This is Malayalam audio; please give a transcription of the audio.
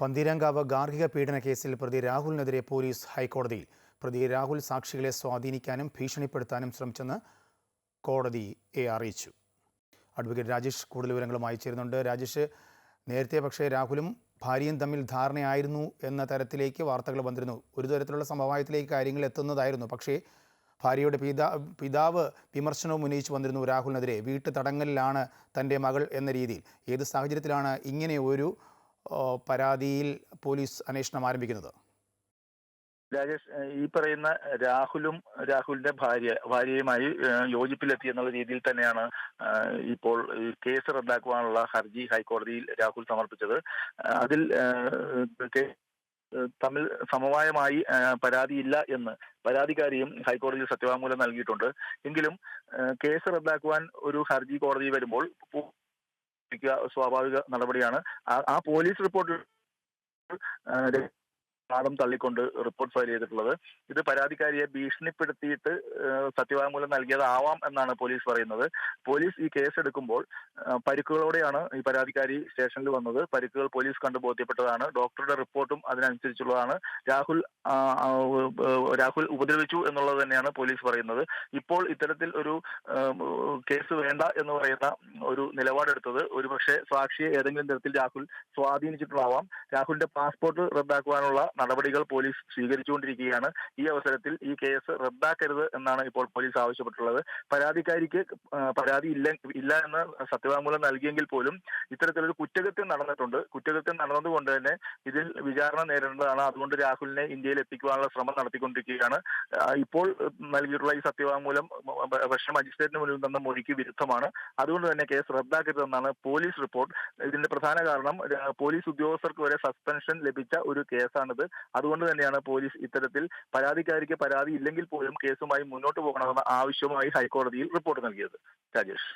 പന്തീരങ്കാവ് ഗാർഹിക പീഡന കേസിൽ പ്രതി രാഹുലിനെതിരെ പോലീസ് ഹൈക്കോടതിയിൽ. പ്രതി രാഹുൽ സാക്ഷികളെ സ്വാധീനിക്കാനും ഭീഷണിപ്പെടുത്താനും ശ്രമിച്ചെന്ന് കോടതി കോടതിയെ അറിയിച്ചു. അഡ്വക്കേറ്റ് രാജേഷ് കൂടുതൽ വിവരങ്ങളുമായി ചേരുന്നുണ്ട്. രാജേഷ് നേരത്തെ പക്ഷേ രാഹുലും ഭാര്യയും തമ്മിൽ ധാരണയായിരുന്നു എന്ന തരത്തിലേക്ക് വാർത്തകൾ വന്നിരുന്നു. ഒരു തരത്തിലുള്ള സമവായത്തിലേക്ക് കാര്യങ്ങൾ എത്തുന്നതായിരുന്നു. പക്ഷേ ഭാര്യയുടെ പിതാ പിതാവ് വിമർശനവും ഉന്നയിച്ചു വന്നിരുന്നു രാഹുലിനെതിരെ. വീട്ടു തടങ്കലിലാണ് തന്റെ മകൾ എന്ന രീതിയിൽ. ഏത് സാഹചര്യത്തിലാണ് ഇങ്ങനെ ഒരു പരാതിയിൽ പോലീസ് അന്വേഷണം ആരംഭിക്കുന്നത്? രാജേഷ് ഈ പറയുന്ന രാഹുലും രാഹുലിന്റെ ഭാര്യ ഭാര്യയുമായി യോജിപ്പിലെത്തി എന്നുള്ള രീതിയിൽ തന്നെയാണ് ഇപ്പോൾ കേസ് റദ്ദാക്കുവാനുള്ള ഹർജി ഹൈക്കോടതിയിൽ രാഹുൽ സമർപ്പിച്ചത്. അതിൽ തമ്മിൽ സമവായമായി പരാതിയില്ല എന്ന് പരാതിക്കാരിയും ഹൈക്കോടതിയിൽ സത്യവാങ്മൂലം നൽകിയിട്ടുണ്ട്. എങ്കിലും കേസ് റദ്ദാക്കുവാൻ ഒരു ഹർജി കോടതി വരുമ്പോൾ സ്വാഭാവിക നടപടിയാണ്. ആ- പോലീസ് റിപ്പോർട്ടിൽ വാദം തള്ളിക്കൊണ്ട് റിപ്പോർട്ട് ഫയൽ ചെയ്തിട്ടുള്ളത്. ഇത് പരാതിക്കാരിയെ ഭീഷണിപ്പെടുത്തിയിട്ട് സത്യവാങ്മൂലം നൽകിയതാവാം എന്നാണ് പോലീസ് പറയുന്നത്. പോലീസ് ഈ കേസ് എടുക്കുമ്പോൾ പരുക്കുകളോടെയാണ് ഈ പരാതിക്കാരി സ്റ്റേഷനിൽ വന്നത്. പരിക്കുകൾ പോലീസ് കണ്ടു ബോധ്യപ്പെട്ടതാണ്. ഡോക്ടറുടെ റിപ്പോർട്ടും അതിനനുസരിച്ചുള്ളതാണ്. രാഹുൽ രാഹുൽ ഉപദ്രവിച്ചു എന്നുള്ളത് തന്നെയാണ് പോലീസ് പറയുന്നത്. ഇപ്പോൾ ഇത്തരത്തിൽ ഒരു കേസ് വേണ്ട എന്ന് പറയുന്ന ഒരു നിലപാടെടുത്തത് ഒരുപക്ഷെ സാക്ഷിയെ ഏതെങ്കിലും തരത്തിൽ രാഹുൽ സ്വാധീനിച്ചിട്ടുള്ളതാവാം രാഹുലിന്റെ പാസ്പോർട്ട് റദ്ദാക്കുവാനുള്ള നടപടികൾ പോലീസ് സ്വീകരിച്ചുകൊണ്ടിരിക്കുകയാണ്. ഈ അവസരത്തിൽ ഈ കേസ് റദ്ദാക്കരുത് എന്നാണ് ഇപ്പോൾ പോലീസ് ആവശ്യപ്പെട്ടിട്ടുള്ളത്. പരാതിക്കാരിക്ക് പരാതി ഇല്ല ഇല്ല എന്ന് സത്യവാങ്മൂലം നൽകിയെങ്കിൽ പോലും ഇത്തരത്തിലൊരു കുറ്റകൃത്യം നടന്നിട്ടുണ്ട്. കുറ്റകൃത്യം നടന്നതുകൊണ്ട് തന്നെ ഇതിൽ വിചാരണ നേരിടേണ്ടതാണ്. അതുകൊണ്ട് രാഹുലിനെ ഇന്ത്യയിൽ എത്തിക്കുവാനുള്ള ശ്രമം നടത്തിക്കൊണ്ടിരിക്കുകയാണ്. ഇപ്പോൾ നൽകിയിട്ടുള്ള ഈ സത്യവാങ്മൂലം പക്ഷേ മജിസ്ട്രേറ്റിന് മുന്നിൽ തന്ന മൊഴിക്ക് വിരുദ്ധമാണ്. അതുകൊണ്ട് തന്നെ കേസ് റദ്ദാക്കരുതെന്നാണ് പോലീസ് റിപ്പോർട്ട്. ഇതിന്റെ പ്രധാന കാരണം പോലീസ് ഉദ്യോഗസ്ഥർക്ക് വരെ സസ്പെൻഷൻ ലഭിച്ച ഒരു കേസാണിത്. അതുകൊണ്ട് തന്നെയാണ് പോലീസ് ഇത്തരത്തിൽ പരാതിക്കാരിക്ക് പരാതി ഇല്ലെങ്കിൽ പോലും കേസുമായി മുന്നോട്ട് പോകണമെന്ന ആവശ്യവുമായി ഹൈക്കോടതിയിൽ റിപ്പോർട്ട് നൽകിയത്. രാജേഷ്.